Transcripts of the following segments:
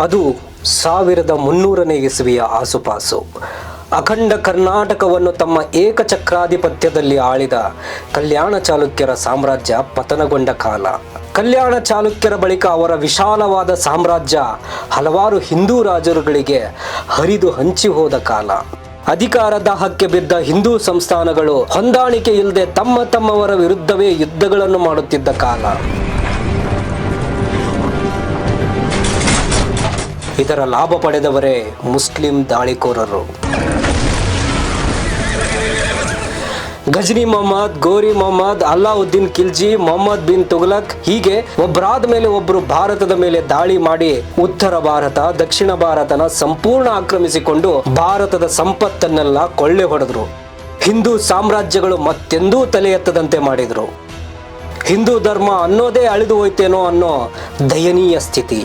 ಅದು ಸಾವಿರದ ಮುನ್ನೂರನೇ ಇಸವಿಯ ಆಸುಪಾಸು. ಅಖಂಡ ಕರ್ನಾಟಕವನ್ನು ತಮ್ಮ ಏಕಚಕ್ರಾಧಿಪತ್ಯದಲ್ಲಿ ಆಳಿದ ಕಲ್ಯಾಣ ಚಾಲುಕ್ಯರ ಸಾಮ್ರಾಜ್ಯ ಪತನಗೊಂಡ ಕಾಲ. ಕಲ್ಯಾಣ ಚಾಲುಕ್ಯರ ಬಳಿಕ ಅವರ ವಿಶಾಲವಾದ ಸಾಮ್ರಾಜ್ಯ ಹಲವಾರು ಹಿಂದೂ ರಾಜರುಗಳಿಗೆ ಹರಿದು ಹಂಚಿ ಹೋದ ಕಾಲ. ಅಧಿಕಾರ ದಾಹಕ್ಕೆ ಬಿದ್ದ ಹಿಂದೂ ಸಂಸ್ಥಾನಗಳು ಹೊಂದಾಣಿಕೆ ಇಲ್ಲದೆ ತಮ್ಮ ತಮ್ಮವರ ವಿರುದ್ಧವೇ ಯುದ್ಧಗಳನ್ನು ಮಾಡುತ್ತಿದ್ದ ಕಾಲ. ಇದರ ಲಾಭ ಪಡೆದವರೇ ಮುಸ್ಲಿಂ ದಾಳಿಕೋರರು. ಗಜ್ನಿ ಮೊಹಮ್ಮದ್, ಗೋರಿ ಮೊಹಮ್ಮದ್, ಅಲ್ಲಾವುದ್ದೀನ್ ಖಿಲ್ಜಿ, ಮೊಹಮ್ಮದ್ ಬಿನ್ ತುಗಲಕ್ ಹೀಗೆ ಒಬ್ಬರಾದ ಮೇಲೆ ಒಬ್ಬರು ಭಾರತದ ಮೇಲೆ ದಾಳಿ ಮಾಡಿ ಉತ್ತರ ಭಾರತ, ದಕ್ಷಿಣ ಭಾರತನ ಸಂಪೂರ್ಣ ಆಕ್ರಮಿಸಿಕೊಂಡು ಭಾರತದ ಸಂಪತ್ತನ್ನೆಲ್ಲ ಕೊಳ್ಳೆ ಹೊಡೆದ್ರು. ಹಿಂದೂ ಸಾಮ್ರಾಜ್ಯಗಳು ಮತ್ತೆಂದೂ ತಲೆ ಎತ್ತದಂತೆ ಮಾಡಿದ್ರು. ಹಿಂದೂ ಧರ್ಮ ಅನ್ನೋದೇ ಅಳಿದು ಹೋಯ್ತೇನೋ ಅನ್ನೋ ದಯನೀಯ ಸ್ಥಿತಿ.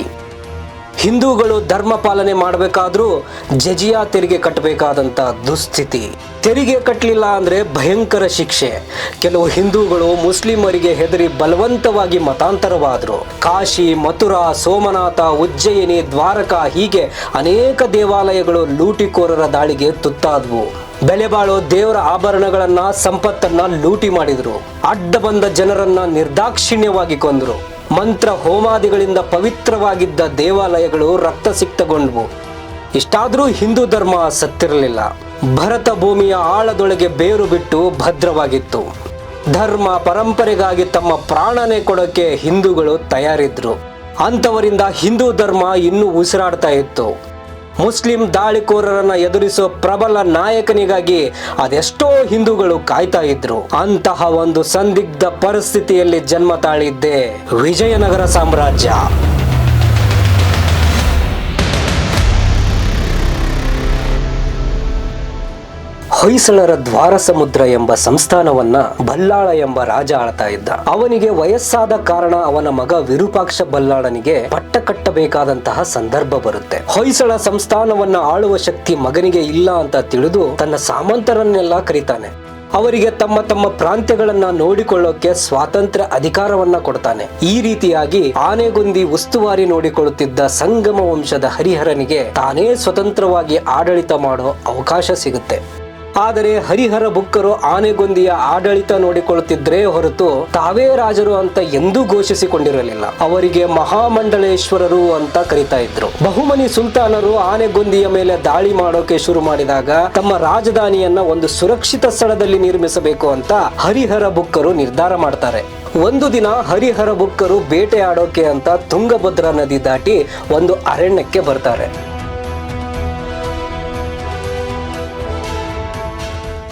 ಹಿಂದೂಗಳು ಧರ್ಮ ಪಾಲನೆ ಮಾಡಬೇಕಾದ್ರೂ ಜಜಿಯಾ ತೆರಿಗೆ ಕಟ್ಟಬೇಕಾದಂತ ದುಸ್ಥಿತಿ. ತೆರಿಗೆ ಕಟ್ಟಲಿಲ್ಲ ಅಂದ್ರೆ ಭಯಂಕರ ಶಿಕ್ಷೆ. ಕೆಲವು ಹಿಂದೂಗಳು ಮುಸ್ಲಿಮರಿಗೆ ಹೆದರಿ ಬಲವಂತವಾಗಿ ಮತಾಂತರವಾದರು. ಕಾಶಿ, ಮಥುರಾ, ಸೋಮನಾಥ, ಉಜ್ಜಯಿನಿ, ದ್ವಾರಕಾ ಹೀಗೆ ಅನೇಕ ದೇವಾಲಯಗಳು ಲೂಟಿಕೋರರ ದಾಳಿಗೆ ತುತ್ತಾದವು. ಬೆಲೆ ಬಾಳೋ ದೇವರ ಆಭರಣಗಳನ್ನ, ಸಂಪತ್ತನ್ನ ಲೂಟಿ ಮಾಡಿದ್ರು. ಅಡ್ಡ ಬಂದ ಜನರನ್ನ ನಿರ್ದಾಕ್ಷಿಣ್ಯವಾಗಿ ಕೊಂದ್ರು. ಮಂತ್ರ ಹೋಮಾದಿಗಳಿಂದ ಪವಿತ್ರವಾಗಿದ್ದ ದೇವಾಲಯಗಳು ರಕ್ತಸಿಕ್ತಗೊಂಡ್ವು ಇಷ್ಟಾದರೂ ಹಿಂದೂ ಧರ್ಮ ಸತ್ತಿರಲಿಲ್ಲ. ಭರತ ಭೂಮಿಯ ಆಳದೊಳಗೆ ಬೇರು ಬಿಟ್ಟು ಭದ್ರವಾಗಿತ್ತು. ಧರ್ಮ ಪರಂಪರೆಗಾಗಿ ತಮ್ಮ ಪ್ರಾಣನೇ ಕೊಡೋಕೆ ಹಿಂದೂಗಳು ತಯಾರಿದ್ರು. ಅಂಥವರಿಂದ ಹಿಂದೂ ಧರ್ಮ ಇನ್ನೂ ಉಸಿರಾಡ್ತಾ ಇತ್ತು. ಮುಸ್ಲಿಂ ದಾಳಿಕೋರರನ್ನ ಎದುರಿಸೋ ಪ್ರಬಲ ನಾಯಕನಿಗಾಗಿ ಅದೆಷ್ಟೋ ಹಿಂದೂಗಳು ಕಾಯ್ತಾ ಇದ್ರು. ಅಂತಹ ಒಂದು ಸಂದಿಗ್ಧ ಪರಿಸ್ಥಿತಿಯಲ್ಲಿ ಜನ್ಮ ತಾಳಿದ್ದೆ ವಿಜಯನಗರ ಸಾಮ್ರಾಜ್ಯ. ಹೊಯ್ಸಳರ ದ್ವಾರ ಸಮುದ್ರ ಎಂಬ ಸಂಸ್ಥಾನವನ್ನ ಬಲ್ಲಾಳ ಎಂಬ ರಾಜ ಆಳ್ತಾ ಇದ್ದ. ಅವನಿಗೆ ವಯಸ್ಸಾದ ಕಾರಣ ಅವನ ಮಗ ವಿರೂಪಾಕ್ಷ ಬಲ್ಲಾಳನಿಗೆ ಪಟ್ಟ ಕಟ್ಟಬೇಕಾದಂತಹ ಸಂದರ್ಭ ಬರುತ್ತೆ. ಹೊಯ್ಸಳ ಸಂಸ್ಥಾನವನ್ನ ಆಳುವ ಶಕ್ತಿ ಮಗನಿಗೆ ಇಲ್ಲ ಅಂತ ತಿಳಿದು ತನ್ನ ಸಾಮಂತರನ್ನೆಲ್ಲ ಕರೀತಾನೆ. ಅವರಿಗೆ ತಮ್ಮ ತಮ್ಮ ಪ್ರಾಂತ್ಯಗಳನ್ನ ನೋಡಿಕೊಳ್ಳೋಕೆ ಸ್ವಾತಂತ್ರ್ಯ ಅಧಿಕಾರವನ್ನ ಕೊಡ್ತಾನೆ. ಈ ರೀತಿಯಾಗಿ ಆನೆಗುಂದಿ ಉಸ್ತುವಾರಿ ನೋಡಿಕೊಳ್ಳುತ್ತಿದ್ದ ಸಂಗಮ ವಂಶದ ಹರಿಹರನಿಗೆ ತಾನೇ ಸ್ವತಂತ್ರವಾಗಿ ಆಡಳಿತ ಮಾಡೋ ಅವಕಾಶ ಸಿಗುತ್ತೆ. ಆದರೆ ಹರಿಹರ ಬುಕ್ಕರು ಆನೆಗೊಂದಿಯ ಆಡಳಿತ ನೋಡಿಕೊಳ್ಳುತ್ತಿದ್ರೆ ಹೊರತು ತಾವೇ ರಾಜರು ಅಂತ ಎಂದೂ ಘೋಷಿಸಿಕೊಂಡಿರಲಿಲ್ಲ. ಅವರಿಗೆ ಮಹಾಮಂಡಲೇಶ್ವರರು ಅಂತ ಕರಿತಾ ಇದ್ರು. ಬಹುಮನಿ ಸುಲ್ತಾನರು ಆನೆಗೊಂದಿಯ ಮೇಲೆ ದಾಳಿ ಮಾಡೋಕೆ ಶುರು ಮಾಡಿದಾಗ ತಮ್ಮ ರಾಜಧಾನಿಯನ್ನ ಒಂದು ಸುರಕ್ಷಿತ ಸ್ಥಳದಲ್ಲಿ ನಿರ್ಮಿಸಬೇಕು ಅಂತ ಹರಿಹರ ಬುಕ್ಕರು ನಿರ್ಧಾರ ಮಾಡ್ತಾರೆ. ಒಂದು ದಿನ ಹರಿಹರ ಬುಕ್ಕರು ಬೇಟೆ ಆಡೋಕೆ ಅಂತ ತುಂಗಭದ್ರಾ ನದಿ ದಾಟಿ ಒಂದು ಅರಣ್ಯಕ್ಕೆ ಬರ್ತಾರೆ.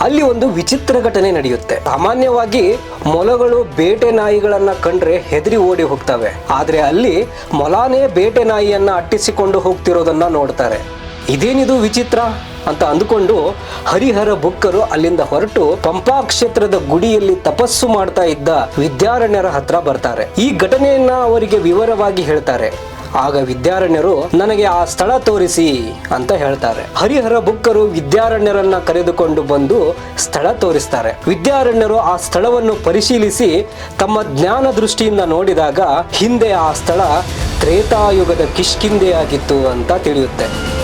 ಅಲ್ಲಿ ಒಂದು ವಿಚಿತ್ರ ಘಟನೆ ನಡೆಯುತ್ತೆ. ಸಾಮಾನ್ಯವಾಗಿ ಮೊಲಗಳು ಬೇಟೆ ನಾಯಿಗಳನ್ನ ಕಂಡ್ರೆ ಹೆದರಿ ಓಡಿ ಹೋಗ್ತವೆ. ಆದ್ರೆ ಅಲ್ಲಿ ಮೊಲಾನೇ ಬೇಟೆ ನಾಯಿಯನ್ನ ಅಟ್ಟಿಸಿಕೊಂಡು ಹೋಗ್ತಿರೋದನ್ನ ನೋಡ್ತಾರೆ. ಇದೇನಿದು ವಿಚಿತ್ರ ಅಂತ ಅಂದುಕೊಂಡು ಹರಿಹರ ಬುಕ್ಕರು ಅಲ್ಲಿಂದ ಹೊರಟು ಪಂಪಾ ಕ್ಷೇತ್ರದ ಗುಡಿಯಲ್ಲಿ ತಪಸ್ಸು ಮಾಡ್ತಾ ಇದ್ದ ವಿದ್ಯಾರಣ್ಯರ ಹತ್ರ ಬರ್ತಾರೆ. ಈ ಘಟನೆಯನ್ನ ಅವರಿಗೆ ವಿವರವಾಗಿ ಹೇಳ್ತಾರೆ. ಆಗ ವಿದ್ಯಾರಣ್ಯರು ನನಗೆ ಆ ಸ್ಥಳ ತೋರಿಸಿ ಅಂತ ಹೇಳ್ತಾರೆ. ಹರಿಹರ ಬುಕ್ಕರು ವಿದ್ಯಾರಣ್ಯರನ್ನ ಕರೆದುಕೊಂಡು ಬಂದು ಸ್ಥಳ ತೋರಿಸ್ತಾರೆ. ವಿದ್ಯಾರಣ್ಯರು ಆ ಸ್ಥಳವನ್ನು ಪರಿಶೀಲಿಸಿ ತಮ್ಮ ಜ್ಞಾನ ದೃಷ್ಟಿಯಿಂದ ನೋಡಿದಾಗ ಹಿಂದೆ ಆ ಸ್ಥಳ ತ್ರೇತಾಯುಗದ ಕಿಷ್ಕಿಂದೆಯಾಗಿತ್ತು ಅಂತ ತಿಳಿಯುತ್ತೆ.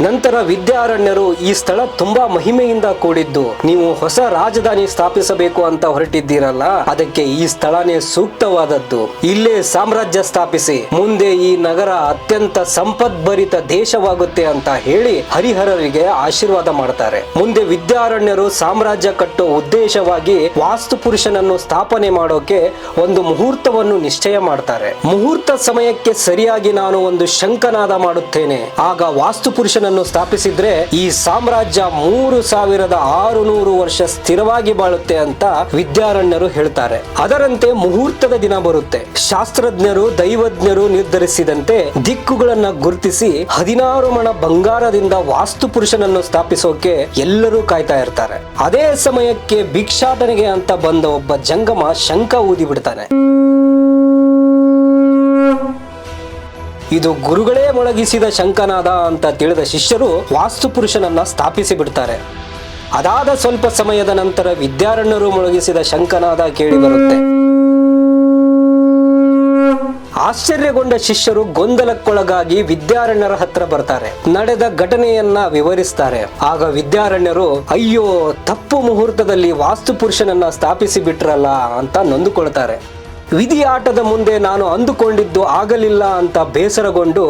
ನಂತರ ವಿದ್ಯಾರಣ್ಯರು ಈ ಸ್ಥಳ ತುಂಬಾ ಮಹಿಮೆಯಿಂದ ಕೂಡಿದ್ದು. ನೀವು ಹೊಸ ರಾಜಧಾನಿ ಸ್ಥಾಪಿಸಬೇಕು ಅಂತ ಹೊರಟಿದ್ದೀರಲ್ಲ? ಅದಕ್ಕೆ ಈ ಸ್ಥಳನೇ ಸೂಕ್ತವಾದದ್ದು. ಇಲ್ಲೇ ಸಾಮ್ರಾಜ್ಯ ಸ್ಥಾಪಿಸಿ. ಮುಂದೆ ಈ ನಗರ ಅತ್ಯಂತ ಸಂಪದ್ಭರಿತ ದೇಶವಾಗುತ್ತೆ ಅಂತ ಹೇಳಿ ಹರಿಹರರಿಗೆ ಆಶೀರ್ವಾದ ಮಾಡ್ತಾರೆ. ಮುಂದೆ ವಿದ್ಯಾರಣ್ಯರು ಸಾಮ್ರಾಜ್ಯ ಕಟ್ಟೋ ಉದ್ದೇಶವಾಗಿ ವಾಸ್ತು ಪುರುಷನನ್ನು ಸ್ಥಾಪನೆ ಮಾಡೋಕೆ ಒಂದು ಮುಹೂರ್ತವನ್ನು ನಿಶ್ಚಯ ಮಾಡ್ತಾರೆ. ಮುಹೂರ್ತ ಸಮಯಕ್ಕೆ ಸರಿಯಾಗಿ ನಾನು ಒಂದು ಶಂಕನಾದ ಮಾಡುತ್ತೇನೆ. ಆಗ ವಾಸ್ತು ಪುರುಷನನ್ನು ಸ್ಥಾಪಿಸಿದ್ರೆ ಈ ಸಾಮ್ರಾಜ್ಯ ಮೂರು ಸಾವಿರದ ಆರು ನೂರು ವರ್ಷ ಸ್ಥಿರವಾಗಿ ಬಾಳುತ್ತೆ ಅಂತ ವಿದ್ಯಾರಣ್ಯರು ಹೇಳ್ತಾರೆ. ಅದರಂತೆ ಮುಹೂರ್ತದ ದಿನ ಬರುತ್ತೆ. ಶಾಸ್ತ್ರಜ್ಞರು, ದೈವಜ್ಞರು ನಿರ್ಧರಿಸಿದಂತೆ ದಿಕ್ಕುಗಳನ್ನ ಗುರುತಿಸಿ ಹದಿನಾರು ಮಣ ಬಂಗಾರದಿಂದ ವಾಸ್ತು ಪುರುಷನನ್ನು ಸ್ಥಾಪಿಸೋಕೆ ಎಲ್ಲರೂ ಕಾಯ್ತಾ ಇರ್ತಾರೆ. ಅದೇ ಸಮಯಕ್ಕೆ ಭಿಕ್ಷಾಟನೆಗೆ ಅಂತ ಬಂದ ಒಬ್ಬ ಜಂಗಮ ಶಂಕ ಊದಿ ಬಿಡ್ತಾನೆ ಇದು ಗುರುಗಳೇ ಮೊಳಗಿಸಿದ ಶಂಕನಾದ ಅಂತ ತಿಳಿದ ಶಿಷ್ಯರು ವಾಸ್ತುಪುರುಷನನ್ನ ಸ್ಥಾಪಿಸಿ ಬಿಡ್ತಾರೆ. ಅದಾದ ಸ್ವಲ್ಪ ಸಮಯದ ನಂತರ ವಿದ್ಯಾರಣ್ಯರು ಮೊಳಗಿಸಿದ ಶಂಕನಾದ ಕೇಳಿ ಬರುತ್ತೆ. ಆಶ್ಚರ್ಯಗೊಂಡ ಶಿಷ್ಯರು ಗೊಂದಲಕ್ಕೊಳಗಾಗಿ ವಿದ್ಯಾರಣ್ಯರ ಹತ್ರ ಬರ್ತಾರೆ. ನಡೆದ ಘಟನೆಯನ್ನ ವಿವರಿಸ್ತಾರೆ. ಆಗ ವಿದ್ಯಾರಣ್ಯರು, ಅಯ್ಯೋ, ತಪ್ಪು ಮುಹೂರ್ತದಲ್ಲಿ ವಾಸ್ತು ಪುರುಷನನ್ನ ಸ್ಥಾಪಿಸಿ ಬಿಟ್ರಲ್ಲ ಅಂತ ನೊಂದುಕೊಳ್ತಾರೆ. ವಿಧಿ ಆಟದ ಮುಂದೆ ನಾನು ಅಂದುಕೊಂಡಿದ್ದು ಆಗಲಿಲ್ಲ ಅಂತ ಬೇಸರಗೊಂಡು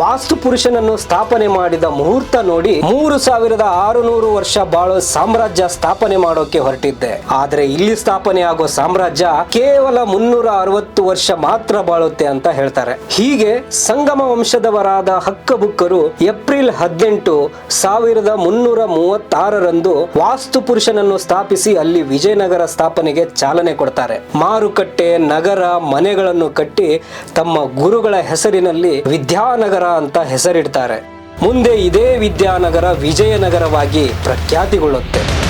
ವಾಸ್ತು ಪುರುಷನನ್ನು ಸ್ಥಾಪನೆ ಮಾಡಿದ ಮುಹೂರ್ತ ನೋಡಿ ಮೂರು ಸಾವಿರದ ಆರುನೂರು ವರ್ಷ ಬಾಳೋ ಸಾಮ್ರಾಜ್ಯ ಸ್ಥಾಪನೆ ಮಾಡೋಕೆ ಹೊರಟಿದ್ದೆ. ಆದ್ರೆ ಇಲ್ಲಿ ಸ್ಥಾಪನೆ ಆಗೋ ಸಾಮ್ರಾಜ್ಯ ಕೇವಲ ಮುನ್ನೂರ ಅರವತ್ತು ವರ್ಷ ಮಾತ್ರ ಬಾಳುತ್ತೆ ಅಂತ ಹೇಳ್ತಾರೆ. ಹೀಗೆ ಸಂಗಮ ವಂಶದವರಾದ ಹಕ್ಕಬುಕ್ಕರು ಏಪ್ರಿಲ್ ಹದಿನೆಂಟು ಸಾವಿರದ ಮುನ್ನೂರ ಮೂವತ್ತಾರರಂದು ವಾಸ್ತು ಪುರುಷನನ್ನು ಸ್ಥಾಪಿಸಿ ಅಲ್ಲಿ ವಿಜಯನಗರ ಸ್ಥಾಪನೆಗೆ ಚಾಲನೆ ಕೊಡ್ತಾರೆ. ಮಾರುಕಟ್ಟೆ ನಗರ ಮನೆಗಳನ್ನು ಕಟ್ಟಿ ತಮ್ಮ ಗುರುಗಳ ಹೆಸರಿನಲ್ಲಿ ವಿದ್ಯಾನಗರ ಅಂತ ಹೆಸರಿಡ್ತಾರೆ. ಮುಂದೆ ಇದೇ ವಿದ್ಯಾನಗರ ವಿಜಯನಗರವಾಗಿ ಪ್ರಖ್ಯಾತಿಗೊಳ್ಳುತ್ತೆ.